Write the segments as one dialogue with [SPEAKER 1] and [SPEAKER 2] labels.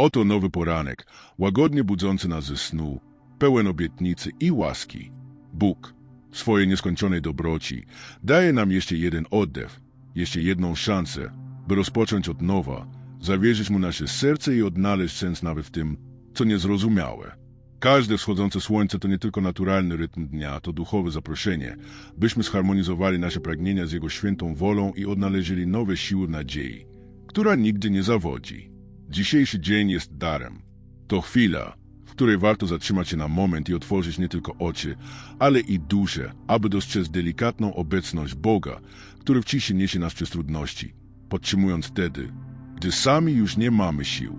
[SPEAKER 1] Oto nowy poranek, łagodnie budzący nas ze snu, pełen obietnicy i łaski. Bóg, w swojej nieskończonej dobroci, daje nam jeszcze jeden oddech, jeszcze jedną szansę, by rozpocząć od nowa, zawierzyć Mu nasze serce i odnaleźć sens nawet w tym, co niezrozumiałe. Każde wschodzące słońce to nie tylko naturalny rytm dnia, to duchowe zaproszenie, byśmy zharmonizowali nasze pragnienia z Jego świętą wolą i odnaleźli nowe siły nadziei, która nigdy nie zawodzi. Dzisiejszy dzień jest darem. To chwila, w której warto zatrzymać się na moment i otworzyć nie tylko oczy, ale i duszę, aby dostrzec delikatną obecność Boga, który w ciszy niesie nas przez trudności, podtrzymując wtedy, gdy sami już nie mamy sił.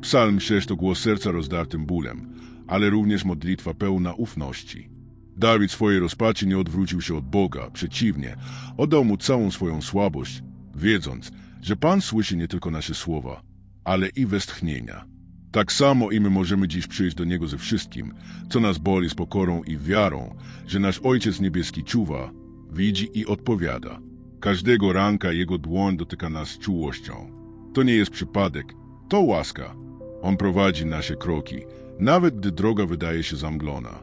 [SPEAKER 1] Psalm 6 to głos serca rozdartym bólem, ale również modlitwa pełna ufności. Dawid swojej rozpaczy nie odwrócił się od Boga, przeciwnie, oddał Mu całą swoją słabość, wiedząc, że Pan słyszy nie tylko nasze słowa, ale i westchnienia. Tak samo i my możemy dziś przyjść do Niego ze wszystkim, co nas boli z pokorą i wiarą, że nasz Ojciec Niebieski czuwa, widzi i odpowiada. Każdego ranka Jego dłoń dotyka nas czułością. To nie jest przypadek, to łaska. On prowadzi nasze kroki, nawet gdy droga wydaje się zamglona.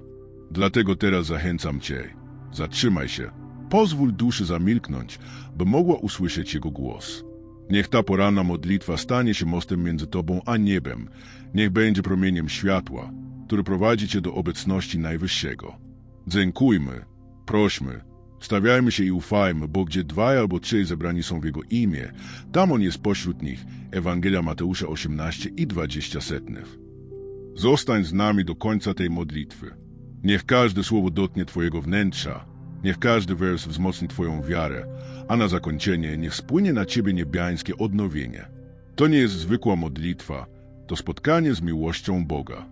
[SPEAKER 1] Dlatego teraz zachęcam Cię, zatrzymaj się, pozwól duszy zamilknąć, by mogła usłyszeć Jego głos. Niech ta poranna modlitwa stanie się mostem między Tobą a niebem. Niech będzie promieniem światła, który prowadzi Cię do obecności Najwyższego. Dziękujmy, prośmy, stawiajmy się i ufajmy, bo gdzie dwaj albo trzej zebrani są w Jego imię, tam On jest pośród nich. Ewangelia Mateusza 18 i 20 setnych. Zostań z nami do końca tej modlitwy. Niech każde słowo dotknie Twojego wnętrza, niech każdy wers wzmocni Twoją wiarę, a na zakończenie niech spłynie na Ciebie niebiańskie odnowienie. To nie jest zwykła modlitwa, to spotkanie z miłością Boga.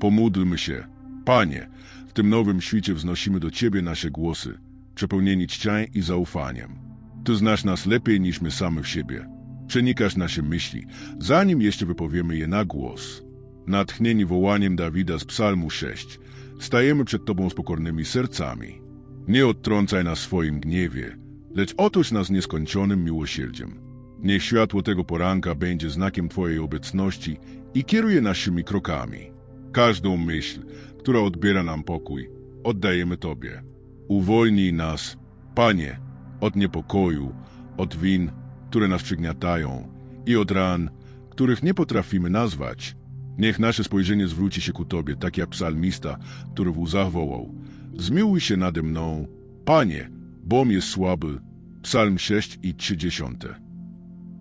[SPEAKER 1] Pomódlmy się. Panie, w tym nowym świecie wznosimy do Ciebie nasze głosy, przepełnieni czcią i zaufaniem. Ty znasz nas lepiej niż my sami w siebie. Przenikasz nasze myśli, zanim jeszcze wypowiemy je na głos. Natchnieni wołaniem Dawida z Psalmu 6, stajemy przed Tobą z pokornymi sercami. Nie odtrącaj nas swoim gniewie, lecz otoż nas nieskończonym miłosierdziem. Niech światło tego poranka będzie znakiem Twojej obecności i kieruje naszymi krokami. Każdą myśl, która odbiera nam pokój, oddajemy Tobie. Uwolnij nas, Panie, od niepokoju, od win, które nas przygniatają i od ran, których nie potrafimy nazwać. Niech nasze spojrzenie zwróci się ku Tobie, tak jak psalmista, który w łzach wołał. Zmiłuj się nade mną, Panie, bom jest słaby. Psalm 6 i 30.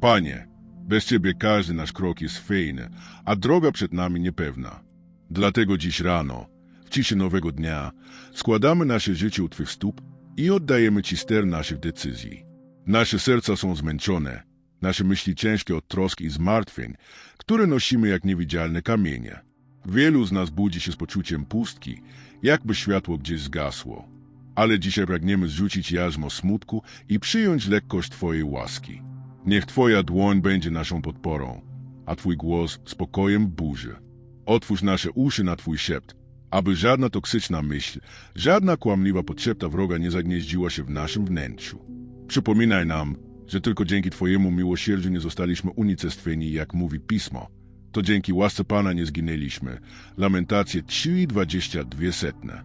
[SPEAKER 1] Panie, bez Ciebie każdy nasz krok jest fejny, a droga przed nami niepewna. Dlatego dziś rano, w ciszy nowego dnia, składamy nasze życie u Twych stóp i oddajemy Ci ster naszych decyzji. Nasze serca są zmęczone, nasze myśli ciężkie od trosk i zmartwień, które nosimy jak niewidzialne kamienie. Wielu z nas budzi się z poczuciem pustki, jakby światło gdzieś zgasło. Ale dzisiaj pragniemy zrzucić jarzmo smutku i przyjąć lekkość Twojej łaski. Niech Twoja dłoń będzie naszą podporą, a Twój głos spokojem burzy. Otwórz nasze uszy na Twój szept, aby żadna toksyczna myśl, żadna kłamliwa podszepta wroga nie zagnieździła się w naszym wnętrzu. Przypominaj nam, że tylko dzięki Twojemu miłosierdziu nie zostaliśmy unicestwieni, jak mówi Pismo. To dzięki łasce Pana nie zginęliśmy. Lamentacje 3,22 setne.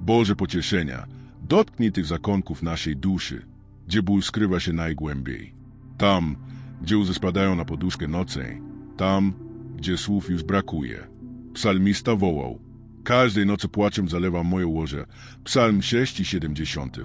[SPEAKER 1] Boże pocieszenia, dotknij tych zakonków naszej duszy, gdzie ból skrywa się najgłębiej. Tam, gdzie łzy spadają na poduszkę nocej, tam, gdzie słów już brakuje. Psalmista wołał, każdej nocy płaczem zalewa moje łoże. Psalm 6 i 70.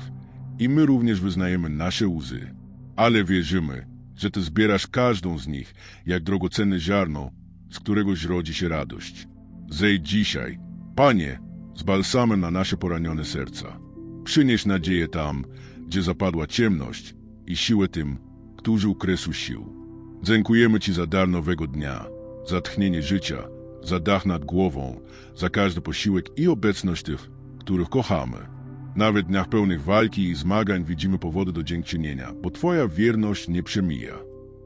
[SPEAKER 1] I my również wyznajemy nasze łzy. Ale wierzymy, że Ty zbierasz każdą z nich, jak drogocenne ziarno, z któregoś rodzi się radość. Zejdź dzisiaj, Panie, z balsamem na nasze poranione serca. Przynieś nadzieję tam, gdzie zapadła ciemność i siłę tym, którzy ukresu sił. Dziękujemy Ci za dar nowego dnia, za tchnienie życia, za dach nad głową, za każdy posiłek i obecność tych, których kochamy. Nawet w dniach pełnych walki i zmagań widzimy powody do dziękczynienia, bo Twoja wierność nie przemija.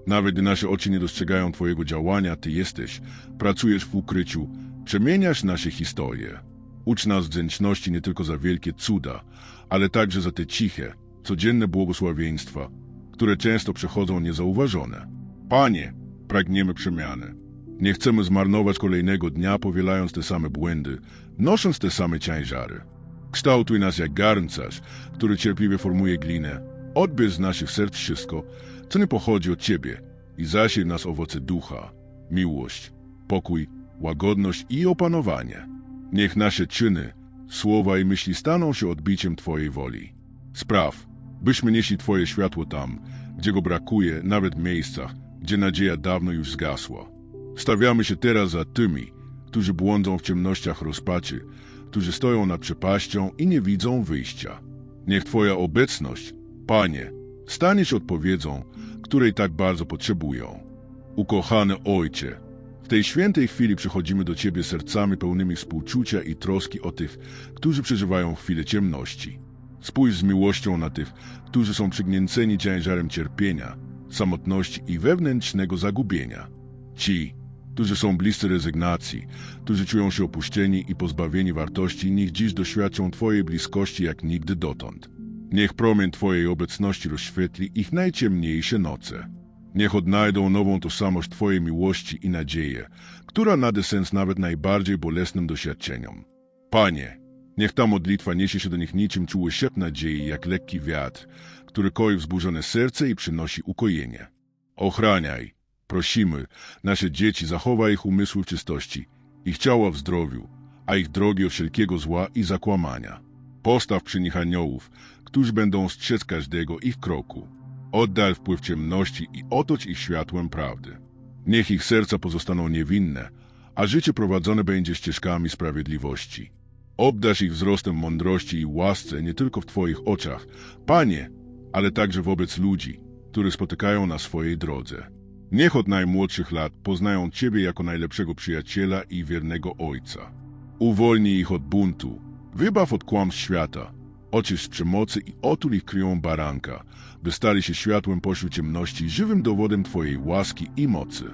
[SPEAKER 1] Nawet gdy nasze oczy nie dostrzegają Twojego działania, Ty jesteś, pracujesz w ukryciu, przemieniasz nasze historie. Ucz nas wdzięczności nie tylko za wielkie cuda, ale także za te ciche, codzienne błogosławieństwa, które często przechodzą niezauważone. Panie, pragniemy przemiany. Nie chcemy zmarnować kolejnego dnia, powielając te same błędy, nosząc te same ciężary. Kształtuj nas jak garncarz, który cierpliwie formuje glinę. Odbierz z naszych serc wszystko, co nie pochodzi od Ciebie i zasiej nas owoce ducha, miłość, pokój, łagodność i opanowanie. Niech nasze czyny, słowa i myśli staną się odbiciem Twojej woli. Spraw, byśmy nieśli Twoje światło tam, gdzie go brakuje, nawet w miejscach, gdzie nadzieja dawno już zgasła. Stawiamy się teraz za tymi, którzy błądzą w ciemnościach rozpaczy, którzy stoją nad przepaścią i nie widzą wyjścia. Niech Twoja obecność, Panie, stanie się odpowiedzią, której tak bardzo potrzebują. Ukochany Ojcze, w tej świętej chwili przychodzimy do Ciebie sercami pełnymi współczucia i troski o tych, którzy przeżywają chwilę ciemności. Spójrz z miłością na tych, którzy są przygnięceni ciężarem cierpienia, samotności i wewnętrznego zagubienia. Ci, którzy są bliscy rezygnacji, którzy czują się opuszczeni i pozbawieni wartości, niech dziś doświadczą Twojej bliskości jak nigdy dotąd. Niech promień Twojej obecności rozświetli ich najciemniejsze noce. Niech odnajdą nową tożsamość Twojej miłości i nadzieję, która nade sens nawet najbardziej bolesnym doświadczeniom. Panie, niech ta modlitwa niesie się do nich niczym czuły szept nadziei, jak lekki wiatr, który koi wzburzone serce i przynosi ukojenie. Ochraniaj, prosimy, nasze dzieci, zachowaj ich umysły w czystości, ich ciała w zdrowiu, a ich drogi od wszelkiego zła i zakłamania. Postaw przy nich aniołów, którzy będą strzec każdego ich kroku. Oddal wpływ ciemności i otocz ich światłem prawdy. Niech ich serca pozostaną niewinne, a życie prowadzone będzie ścieżkami sprawiedliwości. Obdasz ich wzrostem mądrości i łasce nie tylko w Twoich oczach, Panie, ale także wobec ludzi, którzy spotykają na swojej drodze. Niech od najmłodszych lat poznają Ciebie jako najlepszego przyjaciela i wiernego Ojca. Uwolnij ich od buntu, wybaw od kłamstw świata, oczyść z przemocy i otul ich kryją baranka, by stali się światłem pośród ciemności, żywym dowodem Twojej łaski i mocy.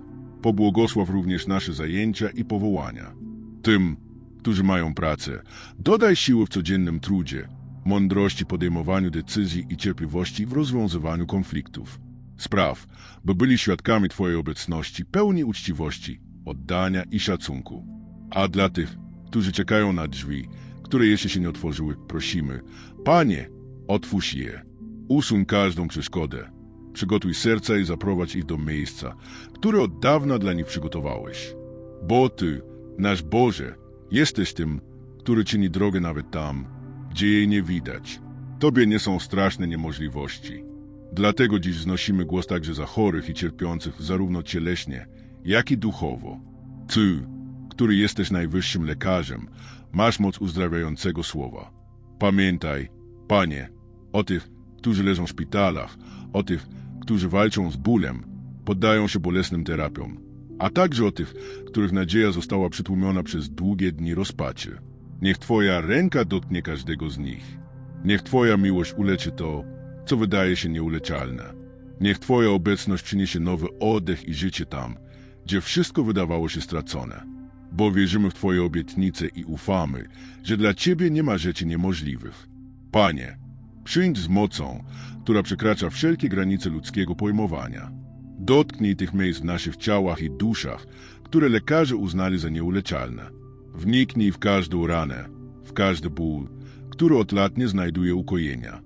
[SPEAKER 1] Pobłogosław również nasze zajęcia i powołania. Tym, którzy mają pracę, dodaj siły w codziennym trudzie, mądrości podejmowaniu decyzji i cierpliwości w rozwiązywaniu konfliktów. Spraw, by byli świadkami Twojej obecności, pełni uczciwości, oddania i szacunku. A dla tych, którzy czekają na drzwi, które jeszcze się nie otworzyły, prosimy, Panie, otwórz je. Usuń każdą przeszkodę. Przygotuj serca i zaprowadź ich do miejsca, które od dawna dla nich przygotowałeś. Bo Ty, nasz Boże, jesteś tym, który czyni drogę nawet tam, gdzie jej nie widać. Tobie nie są straszne niemożliwości. Dlatego dziś wznosimy głos także za chorych i cierpiących zarówno cieleśnie, jak i duchowo. Ty, który jesteś najwyższym lekarzem, masz moc uzdrawiającego słowa. Pamiętaj, Panie, o tych, którzy leżą w szpitalach, o tych, którzy walczą z bólem, poddają się bolesnym terapiom, a także o tych, których nadzieja została przytłumiona przez długie dni rozpaczy. Niech Twoja ręka dotknie każdego z nich. Niech Twoja miłość uleczy to, co wydaje się nieuleczalne. Niech Twoja obecność przyniesie nowy oddech i życie tam, gdzie wszystko wydawało się stracone. Bo wierzymy w Twoje obietnice i ufamy, że dla Ciebie nie ma rzeczy niemożliwych. Panie, przyjdź z mocą, która przekracza wszelkie granice ludzkiego pojmowania. Dotknij tych miejsc w naszych ciałach i duszach, które lekarze uznali za nieuleczalne. Wniknij w każdą ranę, w każdy ból, który od lat nie znajduje ukojenia.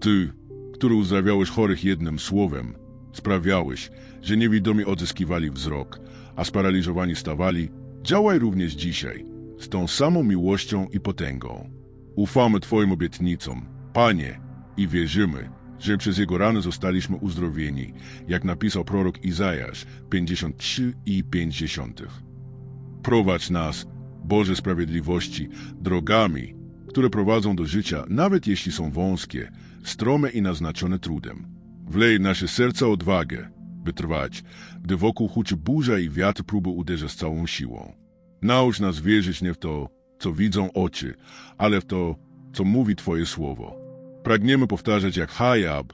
[SPEAKER 1] Ty, który uzdrawiałeś chorych jednym słowem, sprawiałeś, że niewidomi odzyskiwali wzrok, a sparaliżowani stawali, działaj również dzisiaj, z tą samą miłością i potęgą. Ufamy Twoim obietnicom, Panie, i wierzymy, że przez Jego rany zostaliśmy uzdrowieni, jak napisał prorok Izajasz 53 i 50. Prowadź nas, Boże Sprawiedliwości, drogami, które prowadzą do życia, nawet jeśli są wąskie, strome i naznaczone trudem. Wlej nasze serca odwagę, by trwać, gdy wokół huczy burza i wiatr próby uderza z całą siłą. Naucz nas wierzyć nie w to, co widzą oczy, ale w to, co mówi Twoje słowo. Pragniemy powtarzać jak Hayab.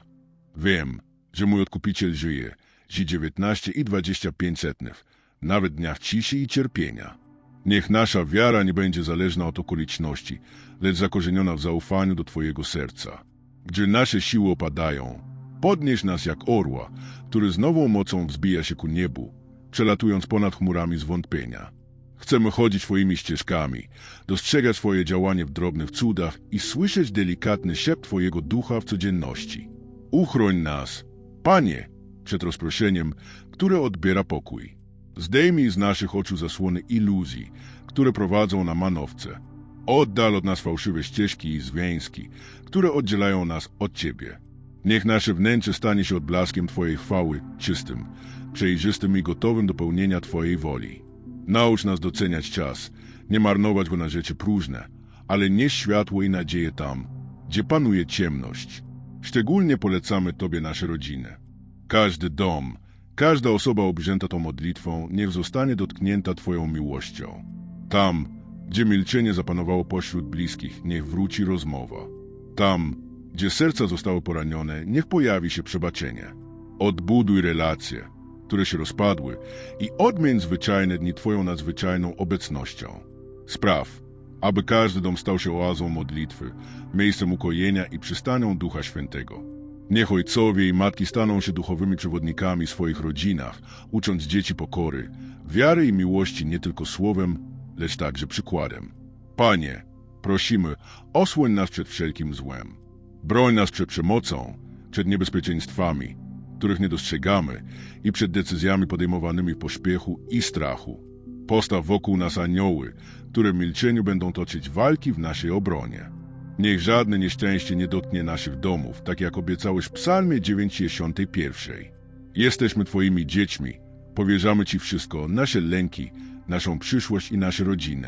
[SPEAKER 1] Wiem, że mój odkupiciel żyje, zi 19 i 25 setnych, nawet dniach ciszy i cierpienia. Niech nasza wiara nie będzie zależna od okoliczności, lecz zakorzeniona w zaufaniu do Twojego serca. Gdzie nasze siły opadają, podnieś nas jak orła, który z nową mocą wzbija się ku niebu, przelatując ponad chmurami zwątpienia. Chcemy chodzić Twoimi ścieżkami, dostrzegać Twoje działanie w drobnych cudach i słyszeć delikatny szept Twojego ducha w codzienności. Uchroń nas, Panie, przed rozproszeniem, które odbiera pokój. Zdejmij z naszych oczu zasłony iluzji, które prowadzą na manowce. Oddal od nas fałszywe ścieżki i związki, które oddzielają nas od Ciebie. Niech nasze wnętrze stanie się odblaskiem Twojej chwały, czystym, przejrzystym i gotowym do pełnienia Twojej woli. Naucz nas doceniać czas, nie marnować go na rzeczy próżne, ale nieść światło i nadzieję tam, gdzie panuje ciemność. Szczególnie polecamy Tobie nasze rodziny. Każdy dom, każda osoba obrzęta tą modlitwą, niech zostanie dotknięta Twoją miłością. Tam, gdzie milczenie zapanowało pośród bliskich, niech wróci rozmowa. Tam, gdzie serca zostały poranione, niech pojawi się przebaczenie. Odbuduj relacje, które się rozpadły i odmień zwyczajne dni Twoją nadzwyczajną obecnością. Spraw, aby każdy dom stał się oazą modlitwy, miejscem ukojenia i przystanią Ducha Świętego. Niech ojcowie i matki staną się duchowymi przewodnikami w swoich rodzinach, ucząc dzieci pokory, wiary i miłości nie tylko słowem, lecz także przykładem. Panie, prosimy, osłoń nas przed wszelkim złem. Broń nas przed przemocą, przed niebezpieczeństwami, których nie dostrzegamy i przed decyzjami podejmowanymi w pośpiechu i strachu. Postaw wokół nas anioły, które w milczeniu będą toczyć walki w naszej obronie. Niech żadne nieszczęście nie dotknie naszych domów, tak jak obiecałeś w psalmie 91. Jesteśmy Twoimi dziećmi, powierzamy Ci wszystko, nasze lęki, naszą przyszłość i nasze rodziny.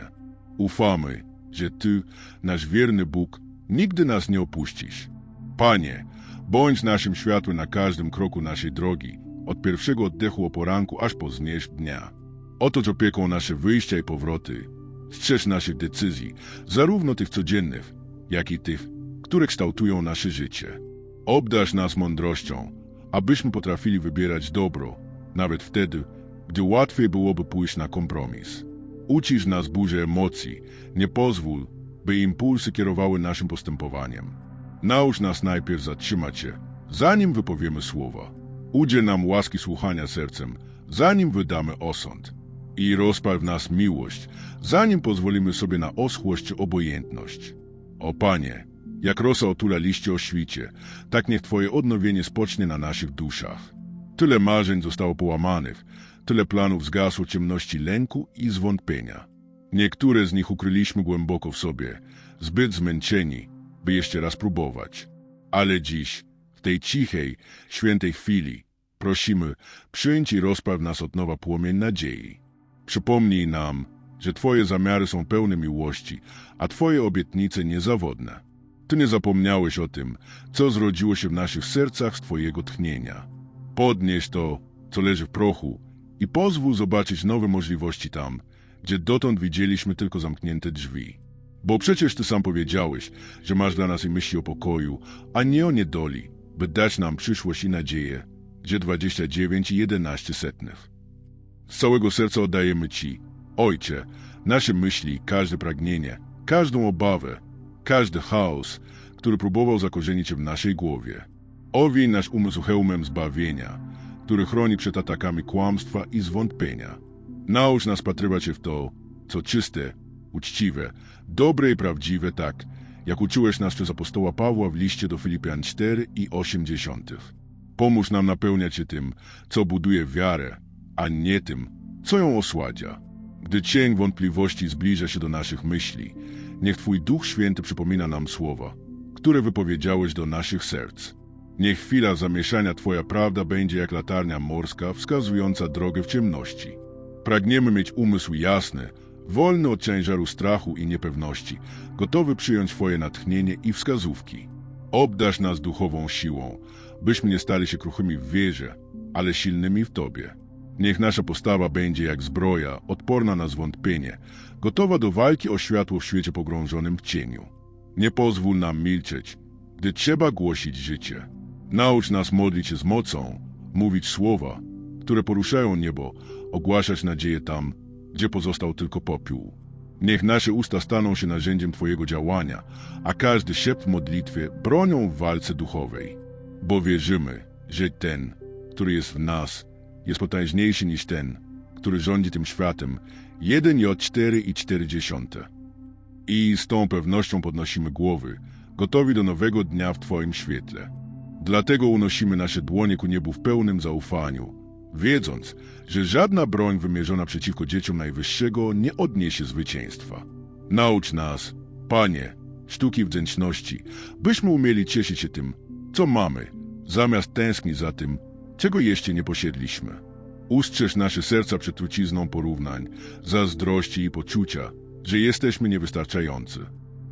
[SPEAKER 1] Ufamy, że Ty, nasz wierny Bóg, nigdy nas nie opuścisz. Panie, bądź naszym światłem na każdym kroku naszej drogi, od pierwszego oddechu o poranku aż po zmierzch dnia. Otocz opieką nasze wyjścia i powroty. Strzeż naszych decyzji, zarówno tych codziennych, jak i tych, które kształtują nasze życie. Obdarz nas mądrością, abyśmy potrafili wybierać dobro, nawet wtedy, gdy łatwiej byłoby pójść na kompromis. Ucisz nas burzy emocji, nie pozwól, by impulsy kierowały naszym postępowaniem. Naucz nas najpierw zatrzymać się, zanim wypowiemy słowa. Udziel nam łaski słuchania sercem, zanim wydamy osąd. I rozpal w nas miłość, zanim pozwolimy sobie na oschłość obojętność. O Panie, jak rosa otula liście o świcie, tak niech Twoje odnowienie spocznie na naszych duszach. Tyle marzeń zostało połamanych, tyle planów zgasło ciemności lęku i zwątpienia. Niektóre z nich ukryliśmy głęboko w sobie, zbyt zmęczeni, by jeszcze raz próbować. Ale dziś, w tej cichej, świętej chwili, prosimy, przyjdź i rozpraw nas od nowa płomień nadziei. Przypomnij nam, że Twoje zamiary są pełne miłości, a Twoje obietnice niezawodne. Ty nie zapomniałeś o tym, co zrodziło się w naszych sercach z Twojego tchnienia. Podnieś to, co leży w prochu i pozwól zobaczyć nowe możliwości tam, gdzie dotąd widzieliśmy tylko zamknięte drzwi. Bo przecież Ty sam powiedziałeś, że masz dla nas i myśli o pokoju, a nie o niedoli, by dać nam przyszłość i nadzieję, gdzie 29 i 11 setnych. Z całego serca oddajemy Ci, Ojcze, nasze myśli, każde pragnienie, każdą obawę, każdy chaos, który próbował zakorzenić się w naszej głowie. Owiej nasz umysł hełmem zbawienia, który chroni przed atakami kłamstwa i zwątpienia. Naucz nas patrywać się w to, co czyste, uczciwe, dobre i prawdziwe, tak jak uczyłeś nas przez apostoła Pawła w liście do Filipian 4 i 80. Pomóż nam napełniać się tym, co buduje wiarę, a nie tym, co ją osładzia. Gdy cień wątpliwości zbliża się do naszych myśli, niech Twój Duch Święty przypomina nam słowa, które wypowiedziałeś do naszych serc. Niech chwila zamieszania Twoja prawda będzie jak latarnia morska wskazująca drogę w ciemności. Pragniemy mieć umysł jasny, wolny od ciężaru strachu i niepewności, gotowy przyjąć Twoje natchnienie i wskazówki. Obdasz nas duchową siłą, byśmy nie stali się kruchymi w wierze, ale silnymi w Tobie. Niech nasza postawa będzie jak zbroja, odporna na zwątpienie, gotowa do walki o światło w świecie pogrążonym w cieniu. Nie pozwól nam milczeć, gdy trzeba głosić życie. Naucz nas modlić się z mocą, mówić słowa, które poruszają niebo, ogłaszać nadzieję tam, gdzie pozostał tylko popiół. Niech nasze usta staną się narzędziem Twojego działania, a każdy szept w modlitwie bronią w walce duchowej. Bo wierzymy, że ten, który jest w nas, jest potężniejszy niż ten, który rządzi tym światem, 1J4,4. I z tą pewnością podnosimy głowy, gotowi do nowego dnia w Twoim świetle. Dlatego unosimy nasze dłonie ku niebu w pełnym zaufaniu, wiedząc, że żadna broń wymierzona przeciwko dzieciom Najwyższego nie odniesie zwycięstwa. Naucz nas, Panie, sztuki wdzięczności, byśmy umieli cieszyć się tym, co mamy, zamiast tęsknić za tym, czego jeszcze nie posiedliśmy. Ustrzeż nasze serca przed trucizną porównań, zazdrości i poczucia, że jesteśmy niewystarczający.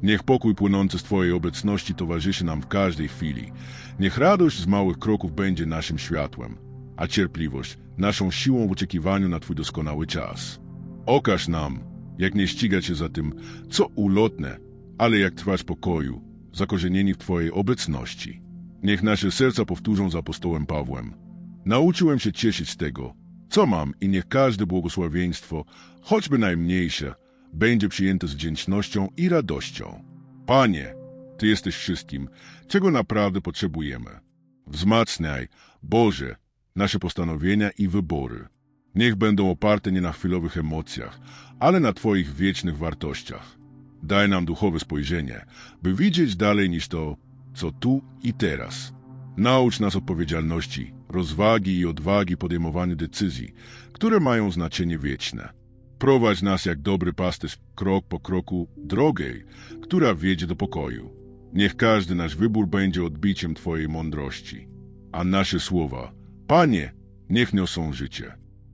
[SPEAKER 1] Niech pokój płynący z Twojej obecności towarzyszy nam w każdej chwili. Niech radość z małych kroków będzie naszym światłem, a cierpliwość naszą siłą w oczekiwaniu na Twój doskonały czas. Okaż nam, jak nie ścigać się za tym, co ulotne, ale jak trwać pokoju, zakorzenieni w Twojej obecności. Niech nasze serca powtórzą za apostołem Pawłem. Nauczyłem się cieszyć z tego, co mam i niech każde błogosławieństwo, choćby najmniejsze, będzie przyjęte z wdzięcznością i radością. Panie, Ty jesteś wszystkim, czego naprawdę potrzebujemy. Wzmacniaj, Boże, nasze postanowienia i wybory. Niech będą oparte nie na chwilowych emocjach, ale na Twoich wiecznych wartościach. Daj nam duchowe spojrzenie, by widzieć dalej niż to, co tu i teraz. Naucz nas odpowiedzialności, rozwagi i odwagi podejmowania decyzji, które mają znaczenie wieczne. Prowadź nas jak dobry pasterz krok po kroku drogę, która wiedzie do pokoju. Niech każdy nasz wybór będzie odbiciem Twojej mądrości. A nasze słowa, Panie, niech niosą życie.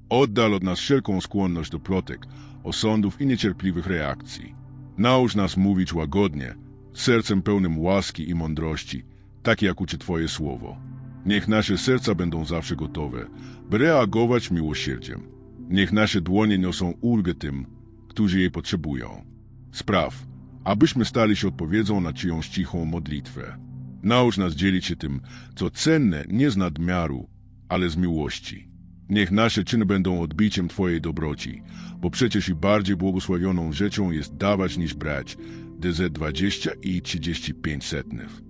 [SPEAKER 1] Oddal od nas wszelką skłonność do plotek, osądów i niecierpliwych reakcji. Naucz nas mówić łagodnie, sercem pełnym łaski i mądrości, tak jak uczy Twoje słowo. Niech nasze serca będą zawsze gotowe, by reagować miłosierdziem. Niech nasze dłonie niosą ulgę tym, którzy jej potrzebują. Spraw, abyśmy stali się odpowiedzią na czyjąś cichą modlitwę. Naucz nas dzielić się tym, co cenne nie z nadmiaru, ale z miłości. Niech nasze czyny będą odbiciem Twojej dobroci, bo przecież i bardziej błogosławioną rzeczą jest dawać niż brać. DZ 20 i 35 setnych.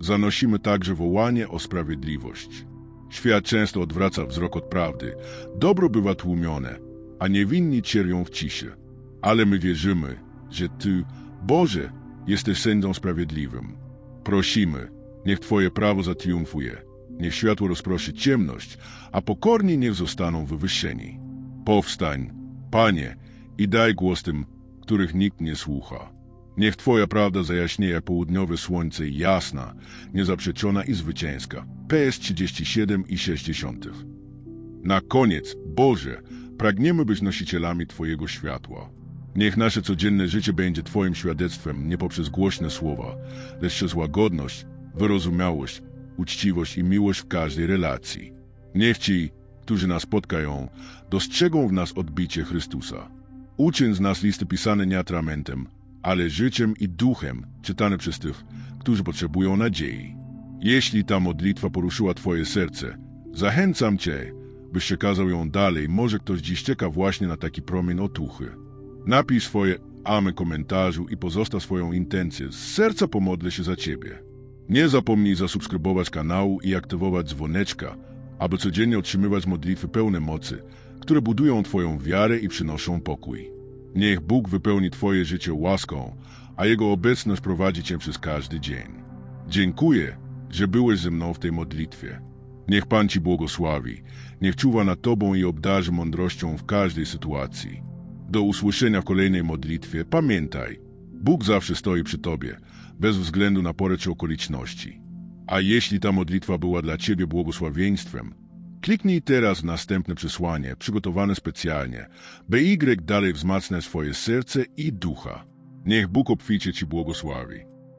[SPEAKER 1] Zanosimy także wołanie o sprawiedliwość. Świat często odwraca wzrok od prawdy. Dobro bywa tłumione, a niewinni cierpią w ciszy. Ale my wierzymy, że Ty, Boże, jesteś sędzią sprawiedliwym. Prosimy, niech Twoje prawo zatriumfuje. Niech światło rozproszy ciemność, a pokorni niech zostaną wywyższeni. Powstań, Panie, i daj głos tym, których nikt nie słucha. Niech Twoja prawda zajaśnieje południowe słońce jasna, niezaprzeczona i zwycięska. PS 37 i 60. Na koniec, Boże, pragniemy być nosicielami Twojego światła. Niech nasze codzienne życie będzie Twoim świadectwem nie poprzez głośne słowa, lecz przez łagodność, wyrozumiałość, uczciwość i miłość w każdej relacji. Niech Ci, którzy nas spotkają, dostrzegą w nas odbicie Chrystusa. Uczyń z nas listy pisane nie atramentem, ale życiem i duchem czytane przez tych, którzy potrzebują nadziei. Jeśli ta modlitwa poruszyła Twoje serce, zachęcam Cię, byś przekazał ją dalej. Może ktoś dziś czeka właśnie na taki promień otuchy. Napisz swoje amy komentarzu i pozostaw swoją intencję. Z serca pomodlę się za Ciebie. Nie zapomnij zasubskrybować kanału i aktywować dzwoneczka, aby codziennie otrzymywać modlitwy pełne mocy, które budują Twoją wiarę i przynoszą pokój. Niech Bóg wypełni Twoje życie łaską, a Jego obecność prowadzi Cię przez każdy dzień. Dziękuję, że byłeś ze mną w tej modlitwie. Niech Pan Ci błogosławi, niech czuwa nad Tobą i obdarzy mądrością w każdej sytuacji. Do usłyszenia w kolejnej modlitwie. Pamiętaj, Bóg zawsze stoi przy Tobie, bez względu na porę czy okoliczności. A jeśli ta modlitwa była dla Ciebie błogosławieństwem, kliknij teraz następne przesłanie, przygotowane specjalnie, by Y dalej wzmacnia swoje serce i ducha. Niech Bóg obficie Ci błogosławi.